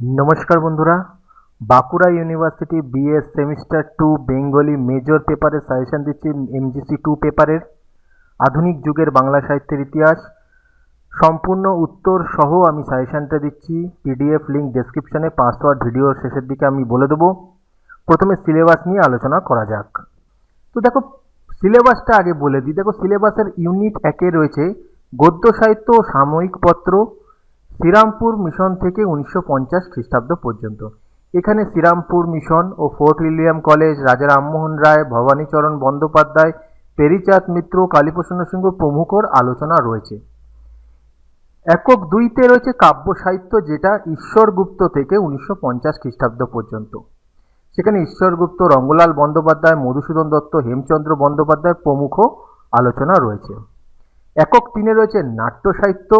নমস্কার বন্ধুরা, Bankura university BS semester two Bengali major পেপারের সাজেশন দিচ্ছি এমজিসি টু পেপারের আধুনিক যুগের বাংলা সাহিত্যের ইতিহাস। সম্পূর্ণ উত্তর সহ আমি সাজেশনটা দিচ্ছি পিডিএফ লিঙ্ক ডেসক্রিপশনে পাসওয়ার্ড ভিডিওর শেষের দিকে আমি বলে দেবো। প্রথমে সিলেবাস নিয়ে আলোচনা করা যাক। তো দেখো সিলেবাসটা আগে বলে দিই। দেখো সিলেবাসের ইউনিট একে রয়েছে গদ্য সাহিত্য সাময়িক পত্র শ্রীরামপুর মিশন থেকে উনিশশো পঞ্চাশ খ্রিস্টাব্দ পর্যন্ত। এখানে শ্রীরামপুর মিশন ও Fort William college, Raja Rammohan Roy, Bhabanicharan Bandyopadhyay, Peary Chand মিত্র, কালীপ্রসন্ন সিংহ প্রমুখর আলোচনা রয়েছে। একক দুইতে রয়েছে কাব্য সাহিত্য যেটা ঈশ্বরগুপ্ত থেকে উনিশশো পঞ্চাশ খ্রিস্টাব্দ পর্যন্ত। সেখানে ঈশ্বরগুপ্ত, রঙ্গলাল বন্দ্যোপাধ্যায়, মধুসূদন দত্ত, হেমচন্দ্র বন্দ্যোপাধ্যায় প্রমুখ আলোচনা রয়েছে। একক তিনে রয়েছে নাট্য সাহিত্য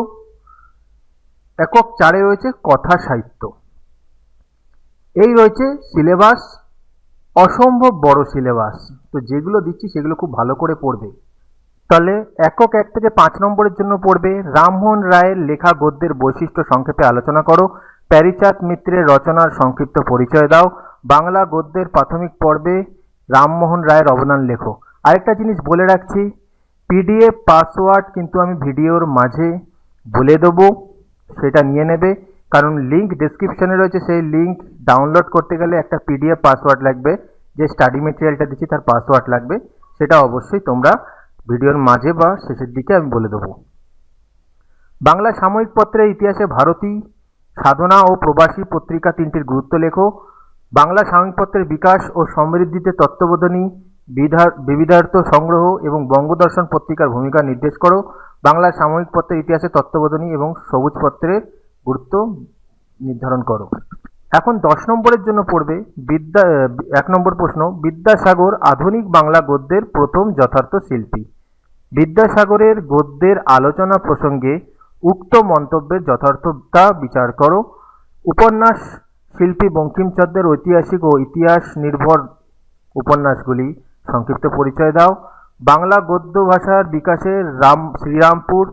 একক চারে রয়েছে কথা সাহিত্য। এই রয়েছে সিলেবাস অসম্ভব বড় সিলেবাস তো যেগুলো দিচ্ছি সেগুলো খুব ভালো করে পড়বে। তাহলে একক এক থেকে পাঁচ নম্বরের জন্য পড়বে, রামমোহন রায়ের লেখা গদ্যের বৈশিষ্ট্য সংক্ষেপে আলোচনা করো, প্যারিচাঁদ মিত্রের রচনার সংক্ষিপ্ত পরিচয় দাও, বাংলা গদ্যের প্রাথমিক পর্বে রামমোহন রায়ের অবদান লেখো। আরেকটা জিনিস বলে রাখছি, পিডিএফ পাসওয়ার্ড কিন্তু আমি ভিডিওর মাঝে বলে দেবো। সেটা নিয়ে নেবে। কারণ লিঙ্ক ডেসক্রিপশনে রয়েছে, সেই লিঙ্ক ডাউনলোড করতে গেলে একটা পিডিএফ পাসওয়ার্ড লাগবে। যে স্টাডি মেটেরিয়ালটা দিচ্ছি, তার পাসওয়ার্ড লাগবে। সেটা অবশ্যই তোমরা ভিডিওর মাঝে বা শেষের দিকে আমি বলে দেবো। বাংলা সাময়িক পত্রের ইতিহাসে ভারতী, সাধনা ও প্রবাসী পত্রিকা তিনটির গুরুত্ব লেখো। বাংলা সাময়িক পত্রের বিকাশ ও সমৃদ্ধিতে তত্ত্ববোধনী, বিধার, বিবিধার্থ সংগ্রহ এবং বঙ্গদর্শন পত্রিকার ভূমিকা নির্দেশ করো। বাংলা সাময়িক পত্রের ইতিহাসে তত্ত্ববোধনী এবং সবুজ পত্রের গুরুত্ব নির্ধারণ করো। এখন দশ নম্বরের জন্য পড়বে, বিদ্যা এক নম্বর প্রশ্ন, বিদ্যাসাগর আধুনিক বাংলা গদ্যের প্রথম যথার্থ শিল্পী। বিদ্যাসাগরের গদ্যের আলোচনা প্রসঙ্গে উক্ত মন্তব্যের যথার্থতা বিচার করো। উপন্যাস শিল্পী বঙ্কিমচন্দ্রের ঐতিহাসিক ও ইতিহাস নির্ভর উপন্যাসগুলি সংক্ষিপ্ত পরিচয় দাও। বাংলা গদ্য ভাষার বিকাশে রাম, শ্রীরামপুর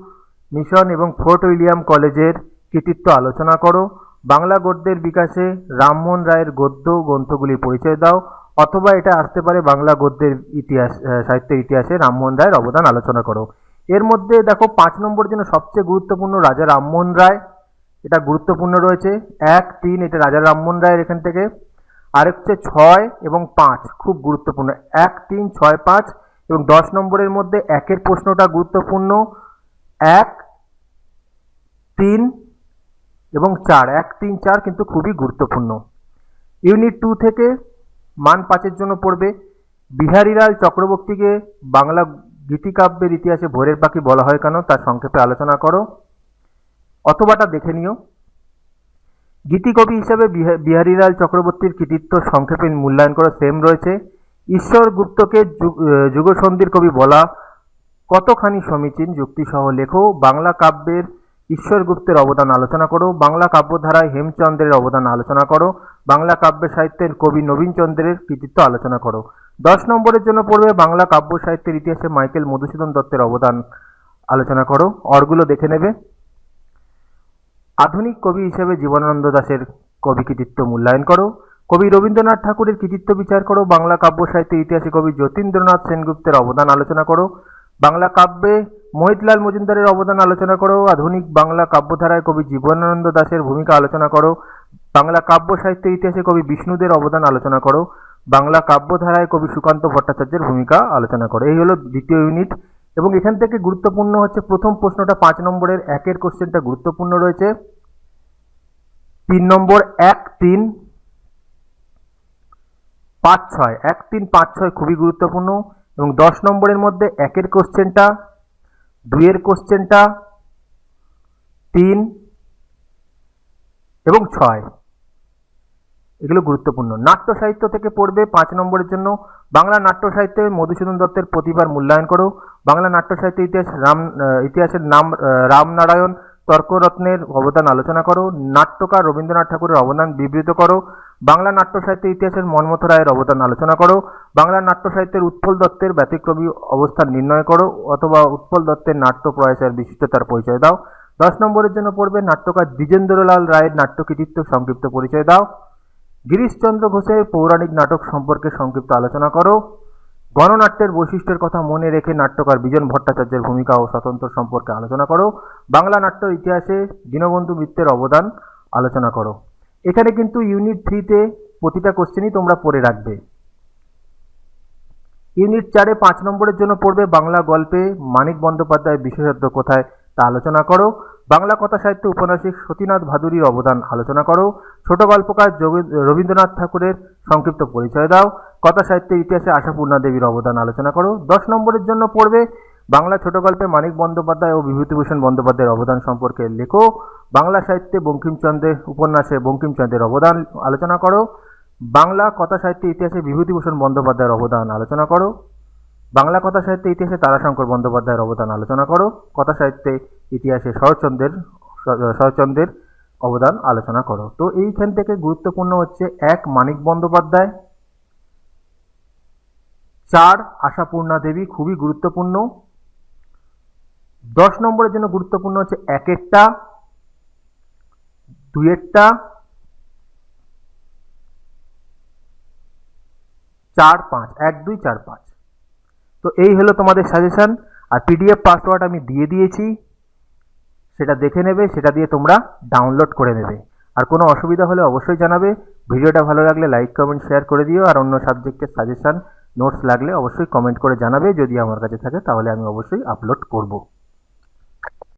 মিশন এবং ফোর্ট উইলিয়াম কলেজের কৃতিত্ব আলোচনা করো। বাংলা গদ্যের বিকাশে রামমোহন রায়ের গদ্য গ্রন্থগুলির পরিচয় দাও, অথবা এটা আসতে পারে বাংলা গদ্যের ইতিহাস সাহিত্যের ইতিহাসে রামমোহন রায়ের অবদান আলোচনা করো। এর মধ্যে দেখো পাঁচ নম্বর জন্য সবচেয়ে গুরুত্বপূর্ণ রাজা রামমোহন রায়। এটা গুরুত্বপূর্ণ রয়েছে। এক, তিন, এটা রাজা রামমোহন রায়ের এখান থেকে। আরেক হচ্ছে ছয় এবং পাঁচ, খুব গুরুত্বপূর্ণ। এক, তিন, ছয়, পাঁচ এবং দশ নম্বরের মধ্যে একের প্রশ্নটা গুরুত্বপূর্ণ। এক, তিন এবং চার। এক, তিন, চার কিন্তু খুবই গুরুত্বপূর্ণ। ইউনিট টু থেকে মান পাঁচের জন্য পড়বে। বিহারীলাল চক্রবর্তীকে বাংলা গীতিকাব্যের ইতিহাসে ভোরের পাখি বলা হয় কেন তার সংক্ষেপে আলোচনা করো। অথবাটা দেখে নিও। গীতিকবি হিসেবে বিহা- বিহারীলাল চক্রবর্তীর কৃতিত্ব সংক্ষেপে মূল্যায়ন করা সেম রয়েছে। ঈশ্বর গুপ্তকে যুগ- যুগসন্ধির কবি বলা কতখানি সমীচীন যুক্তিসহ লেখো, বাংলা কাব্যের ঈশ্বর গুপ্তের অবদান আলোচনা করো, বাংলা কাব্যধারায় হেমচন্দ্রের অবদান আলোচনা করো, বাংলা কাব্য সাহিত্যের কবি নবীনচন্দ্রের কৃতিত্ব আলোচনা করো। দশ নম্বরের জন্য পড়বে বাংলা কাব্য সাহিত্যের ইতিহাসে মাইকেল মধুসূদন দত্তের অবদান আলোচনা করো। অরগুলো দেখে নেবে। আধুনিক কবি হিসেবে জীবনানন্দ দাশের কবি কৃতিত্ব মূল্যায়ন করো। কবি রবীন্দ্রনাথ ঠাকুরের কৃতিত্ব বিচার করো, বাংলা কাব্য সাহিত্যের ইতিহাসে কবি যতীন্দ্রনাথ সেনগুপ্তের অবদান আলোচনা করো, বাংলা কাব্যে মোহিতলাল মজুমদারের অবদান আলোচনা করো, আধুনিক বাংলা কাব্যধারায় কবি জীবনানন্দ দাশের ভূমিকা আলোচনা করো, বাংলা কাব্য সাহিত্যের ইতিহাসে কবি বিষ্ণুদের অবদান আলোচনা করো, বাংলা কাব্যধারায় কবি সুকান্ত ভট্টাচার্যের ভূমিকা আলোচনা করো। এই হলো দ্বিতীয় ইউনিট এবং এখান থেকে গুরুত্বপূর্ণ হচ্ছে প্রথম প্রশ্নটা পাঁচ নম্বরের একের কোশ্চেনটা গুরুত্বপূর্ণ রয়েছে। তিন নম্বর এক তিন পাঁচ ছয়। এক তিন পাঁচ ছয় খুবই গুরুত্বপূর্ণ এবং দশ নম্বরের মধ্যে একের কোশ্চেনটা, দুইয়ের কোশ্চেনটা, তিন এবং ছয়। এগুলো গুরুত্বপূর্ণ। নাট্য সাহিত্য থেকে পড়বে পাঁচ নম্বরের জন্য। বাংলা নাট্য সাহিত্যে মধুসূদন দত্তের প্রতিভার মূল্যায়ন করো। বাংলা নাট্য সাহিত্য ইতিহাস, রাম ইতিহাসের নাম রামনারায়ণ তর্করত্নের অবদান আলোচনা করো, নাট্যকার রবীন্দ্রনাথ ঠাকুরের অবদান বিবৃত করো, বাংলা নাট্য সাহিত্য ইতিহাসের মন্মথ রায়ের অবদান আলোচনা করো, বাংলা নাট্য সাহিত্যের উৎপল দত্তের ব্যতিক্রমী অবস্থান নির্ণয় করো, অথবা উৎপল দত্তের নাট্য প্রয়াসের বিশিষ্টতার পরিচয় দাও। দশ নম্বরের জন্য পড়বে নাট্যকার দ্বিজেন্দ্রলাল রায়ের নাট্যকৃতিত্ব সংক্ষিপ্ত পরিচয় দাও। গিরিশচন্দ্র ঘোষের পৌরাণিক নাটক সম্পর্কে সংক্ষিপ্ত আলোচনা করো। গণনাট্যের বৈশিষ্ট্যের কথা মনে রেখে নাট্যকার বিজন ভট্টাচার্যের ভূমিকা ও স্বতন্ত্র সম্পর্কে আলোচনা করো। বাংলা নাট্য ইতিহাসে দীনবন্ধু মিত্রের অবদান আলোচনা করো। এখানে কিন্তু ইউনিট থ্রিতে প্রতিটা কোশ্চেনই তোমরা পড়ে রাখবে। ইউনিট চারে পাঁচ নম্বরের জন্য পড়বে বাংলা গল্পে মানিক বন্দ্যোপাধ্যায় বিশেষত্ব কোথায়? তা আলোচনা করো। বাংলা কথা সাহিত্য উপন্যাসিক সতীনাথ ভাদুরীর অবদান আলোচনা করো। ছোট গল্পকার রবীন্দ্রনাথ ঠাকুরের সংক্ষিপ্ত পরিচয় দাও। কথা সাহিত্যের ইতিহাসে আশাপূর্ণা দেবীর অবদান আলোচনা করো। দশ নম্বরের জন্য পড়বে, বাংলা ছোট গল্পে মানিক বন্দ্যোপাধ্যায় ও বিভূতিভূষণ বন্দ্যোপাধ্যায়ের অবদান সম্পর্কে লেখো। বাংলা সাহিত্যে বঙ্কিমচন্দ্রের উপন্যাসে বঙ্কিমচন্দ্রের অবদান আলোচনা করো। বাংলা কথা সাহিত্যের ইতিহাসে বিভূতিভূষণ বন্দ্যোপাধ্যায়ের অবদান আলোচনা করো। বাংলা কথা সাহিত্যের ইতিহাসে তারাশঙ্কর বন্দ্যোপাধ্যায়ের অবদান আলোচনা করো। কথা সাহিত্যে ইতিহাসে শরৎচন্দ্রের শরৎচন্দ্রের অবদান আলোচনা করো। তো এইখান থেকে গুরুত্বপূর্ণ হচ্ছে এক মানিক বন্দ্যোপাধ্যায়। চার আশাপূর্ণা দেবী, খুবই গুরুত্বপূর্ণ। দশ নম্বরের জন্য গুরুত্বপূর্ণ হচ্ছে এক একেরটা, দুইয়েরটা। চার পাঁচ, এক, দুই, চার, পাঁচ। তো এই হলো তোমাদের সাজেশান আর পিডিএফ পাসওয়ার্ড আমি দিয়ে দিয়েছি। সেটা দেখে নেবে, সেটা দিয়ে তোমরা ডাউনলোড করে নেবে। আর কোনো অসুবিধা হলে অবশ্যই জানাবে। ভিডিওটা ভালো লাগলে লাইক কমেন্ট শেয়ার করে দিও। আর অন্য সাবজেক্টের সাজেশান নোটস লাগলে অবশ্যই কমেন্ট করে জানাবে। যদি আমার কাছে থাকে, তাহলে আমি অবশ্যই আপলোড করব।